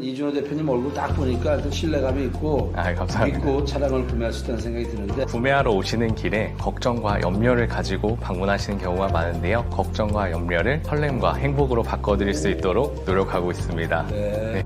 이준호 대표님 얼굴 딱 보니까 또 신뢰감이 있고 아, 감사합니다. 믿고 차량을 구매할 수 있다는 생각이 드는데 구매하러 오시는 길에 걱정과 염려를 가지고 방문하시는 경우가 많은데요. 걱정과 염려를 설렘과 행복으로 바꿔드릴 수 있도록 노력하고 있습니다. 네.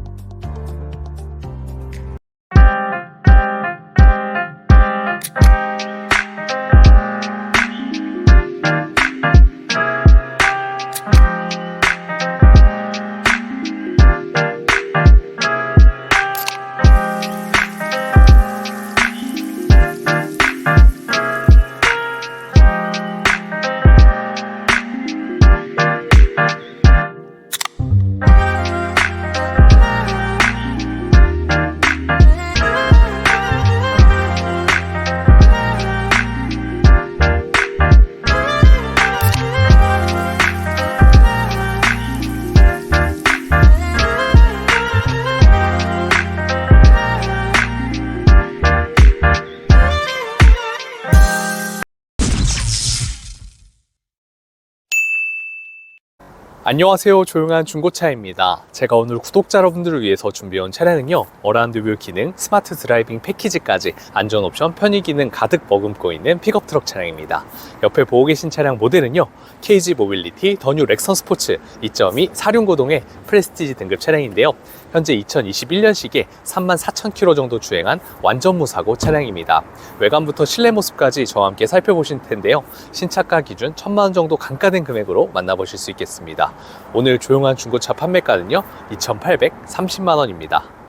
안녕하세요. 조용한 중고차입니다. 제가 오늘 구독자 여러분들을 위해서 준비해온 차량은요. 어라운드뷰 기능, 스마트 드라이빙 패키지까지 안전 옵션, 편의 기능 가득 머금고 있는 픽업 트럭 차량입니다. 옆에 보고 계신 차량 모델은요. KG 모빌리티 더뉴 렉선 스포츠 2.2 사륜고동의 프레스티지 등급 차량인데요. 현재 2021년식에 34,000km 정도 주행한 완전 무사고 차량입니다. 외관부터 실내 모습까지 저와 함께 살펴보실 텐데요. 신차가 기준 1천만 원 정도 감가된 금액으로 만나보실 수 있겠습니다. 오늘 조용한 중고차 판매가는요 2,830만 원입니다.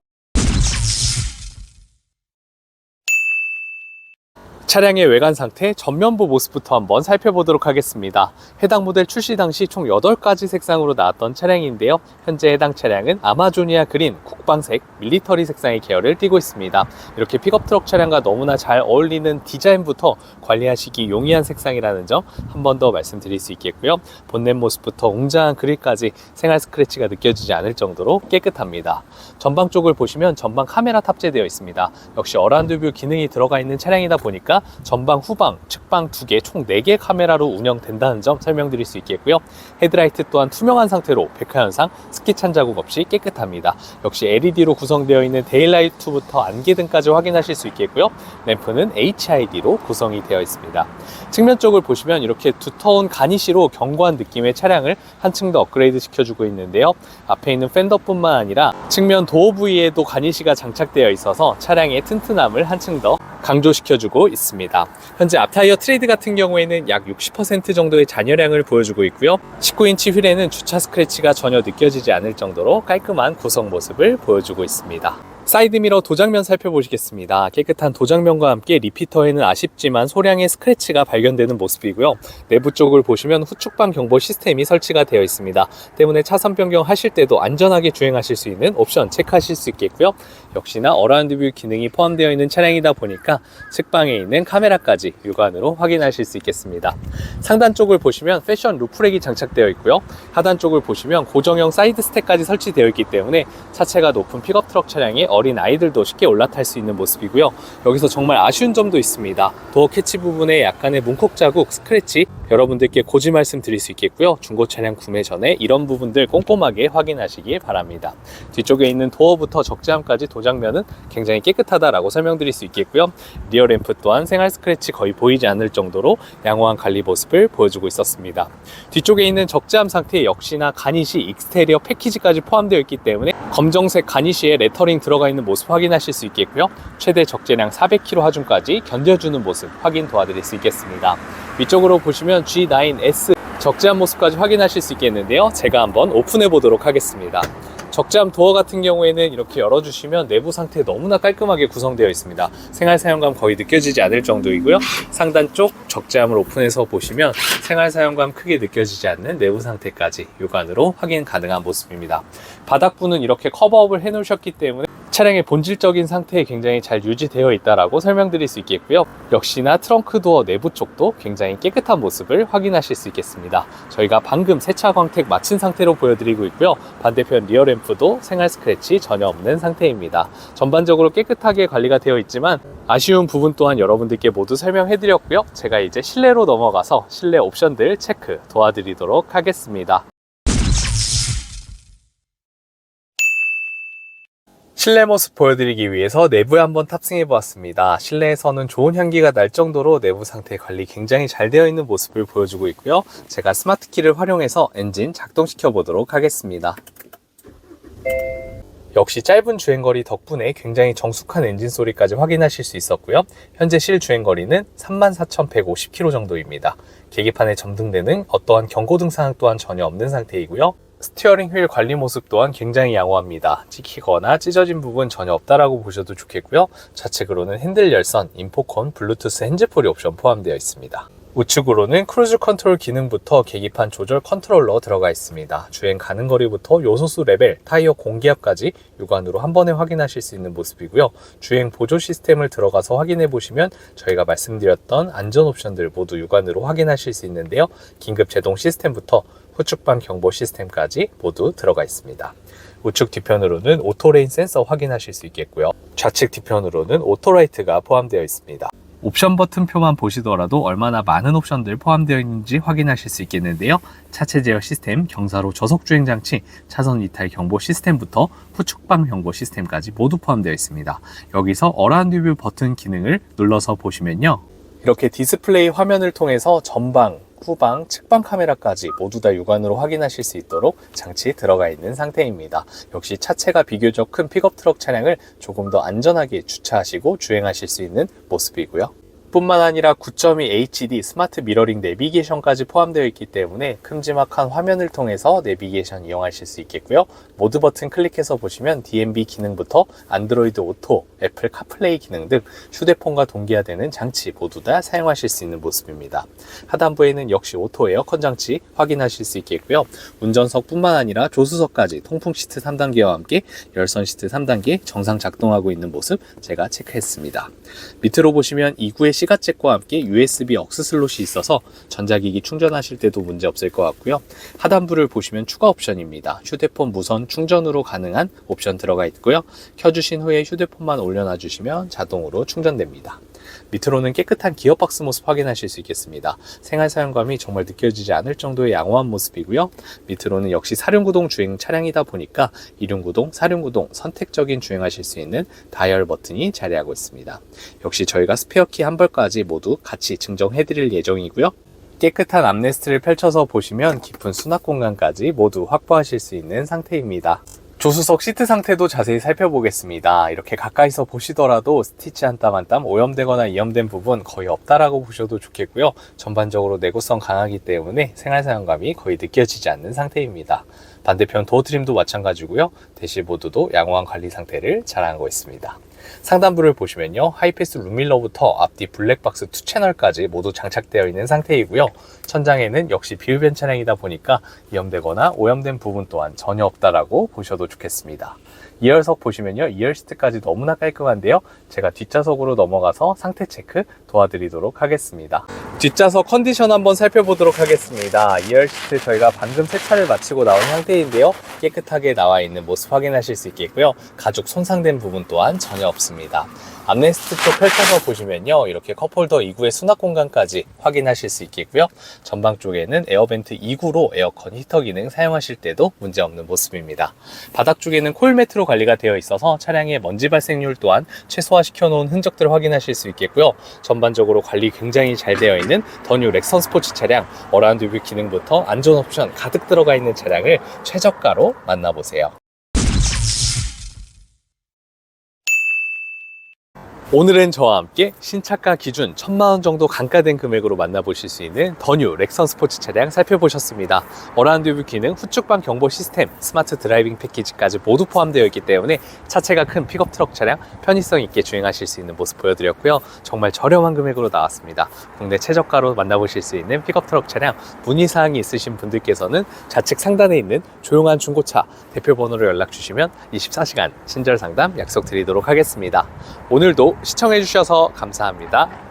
차량의 외관 상태 전면부 모습부터 한번 살펴보도록 하겠습니다. 해당 모델 출시 당시 총 8가지 색상으로 나왔던 차량인데요. 현재 해당 차량은 아마조니아 그린 국방색 밀리터리 색상의 계열을 띠고 있습니다. 이렇게 픽업 트럭 차량과 너무나 잘 어울리는 디자인부터 관리하시기 용이한 색상이라는 점 한 번 더 말씀드릴 수 있겠고요. 본넷 모습부터 웅장한 그릴까지 생활 스크래치가 느껴지지 않을 정도로 깨끗합니다. 전방 쪽을 보시면 전방 카메라 탑재되어 있습니다. 역시 어라운드뷰 기능이 들어가 있는 차량이다 보니까 전방, 후방, 측방 두 개, 총 네 개 카메라로 운영된다는 점 설명드릴 수 있겠고요. 헤드라이트 또한 투명한 상태로 백화 현상, 스키 찬 자국 없이 깨끗합니다. 역시 LED로 구성되어 있는 데일라이트부터 안개등까지 확인하실 수 있겠고요. 램프는 HID로 구성이 되어 있습니다. 측면 쪽을 보시면 이렇게 두터운 가니시로 견고한 느낌의 차량을 한층 더 업그레이드 시켜주고 있는데요. 앞에 있는 팬더뿐만 아니라 측면 도어 부위에도 가니시가 장착되어 있어서 차량의 튼튼함을 한층 더 강조시켜주고 있습니다. 현재 앞타이어 트레이드 같은 경우에는 약 60% 정도의 잔여량을 보여주고 있고요. 19인치 휠에는 주차 스크래치가 전혀 느껴지지 않을 정도로 깔끔한 구성 모습을 보여주고 있습니다. 사이드미러 도장면 살펴보시겠습니다. 깨끗한 도장면과 함께 리피터에는 아쉽지만 소량의 스크래치가 발견되는 모습이고요. 내부 쪽을 보시면 후측방 경보 시스템이 설치가 되어 있습니다. 때문에 차선 변경 하실 때도 안전하게 주행하실 수 있는 옵션 체크하실 수 있겠고요. 역시나 어라운드 뷰 기능이 포함되어 있는 차량이다 보니까 측방에 있는 카메라까지 육안으로 확인하실 수 있겠습니다. 상단 쪽을 보시면 패션 루프렉이 장착되어 있고요. 하단 쪽을 보시면 고정형 사이드 스택까지 설치되어 있기 때문에 차체가 높은 픽업 트럭 차량에 어린 아이들도 쉽게 올라탈 수 있는 모습이고요. 여기서 정말 아쉬운 점도 있습니다. 도어 캐치 부분에 약간의 문콕 자국, 스크래치 여러분들께 고지 말씀 드릴 수 있겠고요. 중고 차량 구매 전에 이런 부분들 꼼꼼하게 확인하시길 바랍니다. 뒤쪽에 있는 도어부터 적재함까지 도장면은 굉장히 깨끗하다라고 설명드릴 수 있겠고요. 리어 램프 또한 생활 스크래치 거의 보이지 않을 정도로 양호한 관리 모습을 보여주고 있었습니다. 뒤쪽에 있는 적재함 상태 역시나 가니시 익스테리어 패키지까지 포함되어 있기 때문에 검정색 가니시에 레터링 들어가 있는 모습 확인하실 수 있겠고요. 최대 적재량 400kg 하중까지 견뎌주는 모습 확인 도와드릴 수 있겠습니다. 위쪽으로 보시면 G9S 적재함 모습까지 확인하실 수 있겠는데요. 제가 한번 오픈해 보도록 하겠습니다. 적재함 도어 같은 경우에는 이렇게 열어주시면 내부 상태 너무나 깔끔하게 구성되어 있습니다. 생활 사용감 거의 느껴지지 않을 정도이고요. 상단 쪽 적재함을 오픈해서 보시면 생활 사용감 크게 느껴지지 않는 내부 상태까지 육안으로 확인 가능한 모습입니다. 바닥부는 이렇게 커버업을 해 놓으셨기 때문에 차량의 본질적인 상태에 굉장히 잘 유지되어 있다라고 설명드릴 수 있겠고요. 역시나 트렁크 도어 내부 쪽도 굉장히 깨끗한 모습을 확인하실 수 있겠습니다. 저희가 방금 세차 광택 마친 상태로 보여드리고 있고요. 반대편 리어 램프도 생활 스크래치 전혀 없는 상태입니다. 전반적으로 깨끗하게 관리가 되어 있지만 아쉬운 부분 또한 여러분들께 모두 설명해드렸고요. 제가 이제 실내로 넘어가서 실내 옵션들 체크 도와드리도록 하겠습니다. 실내 모습 보여드리기 위해서 내부에 한번 탑승해 보았습니다. 실내에서는 좋은 향기가 날 정도로 내부 상태 관리 굉장히 잘 되어 있는 모습을 보여주고 있고요. 제가 스마트 키를 활용해서 엔진 작동시켜 보도록 하겠습니다. 역시 짧은 주행거리 덕분에 굉장히 정숙한 엔진 소리까지 확인하실 수 있었고요. 현재 실 주행거리는 34,150km 정도입니다. 계기판에 점등되는 어떠한 경고등 사항 또한 전혀 없는 상태이고요. 스티어링 휠 관리 모습 또한 굉장히 양호합니다. 찍히거나 찢어진 부분 전혀 없다라고 보셔도 좋겠고요. 좌측으로는 핸들 열선, 인포콘, 블루투스 핸즈프리 옵션 포함되어 있습니다. 우측으로는 크루즈 컨트롤 기능부터 계기판 조절 컨트롤러 들어가 있습니다. 주행 가는 거리부터 요소수 레벨, 타이어 공기압까지 육안으로 한 번에 확인하실 수 있는 모습이고요. 주행 보조 시스템을 들어가서 확인해 보시면 저희가 말씀드렸던 안전 옵션들 모두 육안으로 확인하실 수 있는데요. 긴급 제동 시스템부터 후측방 경보 시스템까지 모두 들어가 있습니다. 우측 뒤편으로는 오토레인 센서 확인하실 수 있겠고요. 좌측 뒤편으로는 오토라이트가 포함되어 있습니다. 옵션 버튼표만 보시더라도 얼마나 많은 옵션들 포함되어 있는지 확인하실 수 있겠는데요. 차체 제어 시스템, 경사로 저속 주행 장치, 차선 이탈 경보 시스템부터 후측방 경보 시스템까지 모두 포함되어 있습니다. 여기서 어라운드 뷰 버튼 기능을 눌러서 보시면요. 이렇게 디스플레이 화면을 통해서 전방, 후방, 측방 카메라까지 모두 다 육안으로 확인하실 수 있도록 장치 들어가 있는 상태입니다. 역시 차체가 비교적 큰 픽업 트럭 차량을 조금 더 안전하게 주차하시고 주행하실 수 있는 모습이고요. 뿐만 아니라 9.2 HD 스마트 미러링 내비게이션까지 포함되어 있기 때문에 큼지막한 화면을 통해서 내비게이션 이용하실 수 있겠고요. 모드 버튼 클릭해서 보시면 DMB 기능부터 안드로이드 오토, 애플 카플레이 기능 등 휴대폰과 동기화되는 장치 모두 다 사용하실 수 있는 모습입니다. 하단부에는 역시 오토 에어컨 장치 확인하실 수 있겠고요. 운전석뿐만 아니라 조수석까지 통풍 시트 3단계와 함께 열선 시트 3단계 정상 작동하고 있는 모습 제가 체크했습니다. 밑으로 보시면 2구의 시가잭과 함께 USB 억스 슬롯이 있어서 전자기기 충전하실 때도 문제 없을 것 같고요. 하단부를 보시면 추가 옵션입니다. 휴대폰 무선 충전으로 가능한 옵션 들어가 있고요. 켜주신 후에 휴대폰만 올려놔 주시면 자동으로 충전됩니다. 밑으로는 깨끗한 기어박스 모습 확인하실 수 있겠습니다. 생활 사용감이 정말 느껴지지 않을 정도의 양호한 모습이고요. 밑으로는 역시 사륜구동 주행 차량이다 보니까 이륜구동, 사륜구동 선택적인 주행하실 수 있는 다이얼 버튼이 자리하고 있습니다. 역시 저희가 스페어키 한 벌까지 모두 같이 증정해 드릴 예정이고요. 깨끗한 암레스트를 펼쳐서 보시면 깊은 수납 공간까지 모두 확보하실 수 있는 상태입니다. 조수석 시트 상태도 자세히 살펴보겠습니다. 이렇게 가까이서 보시더라도 스티치 한 땀 한 땀 오염되거나 이염된 부분 거의 없다라고 보셔도 좋겠고요. 전반적으로 내구성 강하기 때문에 생활 사용감이 거의 느껴지지 않는 상태입니다. 반대편 도어 트림도 마찬가지고요. 대시 보드도 양호한 관리 상태를 자랑하고 있습니다. 상단부를 보시면요. 하이패스 룸밀러부터 앞뒤 블랙박스 2채널까지 모두 장착되어 있는 상태이고요. 천장에는 역시 비흡연 차량이다 보니까 이염되거나 오염된 부분 또한 전혀 없다라고 보셔도 좋겠습니다. 2열석 보시면요. 2열 시트까지 너무나 깔끔한데요. 제가 뒷좌석으로 넘어가서 상태 체크 도와드리도록 하겠습니다. 뒷좌석 컨디션 한번 살펴보도록 하겠습니다. 2열 시트 저희가 방금 세차를 마치고 나온 상태인데요. 깨끗하게 나와 있는 모습 확인하실 수 있겠고요. 가죽 손상된 부분 또한 전혀 없습니다. 암레스트 쪽 펼쳐서 보시면요. 이렇게 컵홀더 2구의 수납 공간까지 확인하실 수 있겠고요. 전방 쪽에는 에어벤트 2구로 에어컨 히터 기능 사용하실 때도 문제없는 모습입니다. 바닥 쪽에는 코일 매트로 관리가 되어 있어서 차량의 먼지 발생률 또한 최소화시켜 놓은 흔적들을 확인하실 수 있겠고요. 전반적으로 관리 굉장히 잘 되어 있는 더뉴 렉선 스포츠 차량 어라운드 뷰 기능부터 안전 옵션 가득 들어가 있는 차량을 최저가로 만나보세요. 오늘은 저와 함께 신차가 기준 1000만원 정도 감가된 금액으로 만나보실 수 있는 더뉴 렉선 스포츠 차량 살펴보셨습니다. 어라운드 뷰 기능, 후측방 경보 시스템, 스마트 드라이빙 패키지까지 모두 포함되어 있기 때문에 차체가 큰 픽업 트럭 차량 편의성 있게 주행하실 수 있는 모습 보여드렸고요. 정말 저렴한 금액으로 나왔습니다. 국내 최저가로 만나보실 수 있는 픽업 트럭 차량 문의사항이 있으신 분들께서는 좌측 상단에 있는 조용한 중고차 대표 번호로 연락 주시면 24시간 친절 상담 약속 드리도록 하겠습니다. 오늘도 시청해 주셔서 감사합니다.